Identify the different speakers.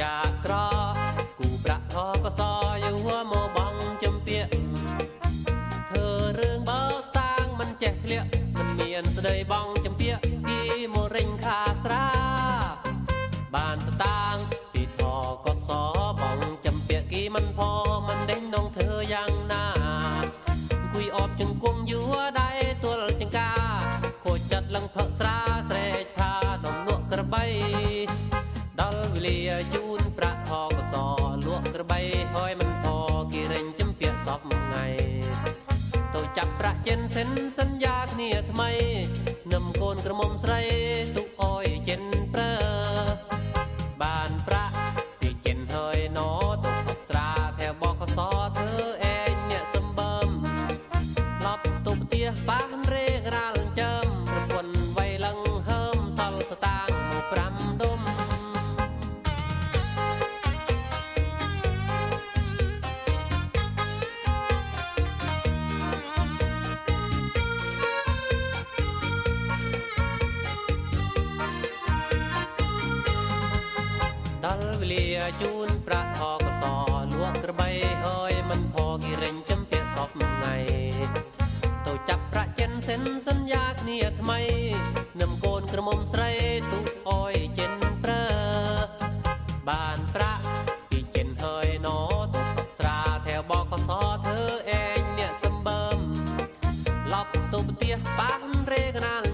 Speaker 1: យ៉ាងក្រគូប្រាក់ថកសយួរមកបងចំពាកធ្វើរឿងបើស្តាងមិនចេះឃ្លាក់មិនមានស្ដីបងចំពាកគេមករិញខាស្រា បានស្តាងពីថកសបងចំពាកគេមិនផមិនដេញដងធ្វើយ៉ាងណាគួយអបជង្គង់យួរដៃទល់ចង្ការខូចចិត្តលឹងផឹកស្រាស្រែកថាដងងក់ក្របីដល់វេលាយូ ក់ក្របីហើយមិនพอគេរិញចំពាក់សពថ្ងៃទៅចាប់ប្រាក់ចិនសិនសន្យាគ្នាថ្មីនឹមកូនក្រមុំស្រី ដល់វេលាជូនប្រាក់អកសលក់ក្របីអើយមិនផគិរិញចំពាក់ហប់ថ្ងៃទៅចាប់ប្រាក់ចិនសិនសន្យាគ្នាថ្មីនឹមកូនក្រមុំស្រីទុកអើយចិនប្រើបានប្រាក់ពីចិនហើយណទុកស្រាថែបកសធ្វើឯងអ្នកសម្បើមឡប់ទៅផ្ទះបានរេកណាល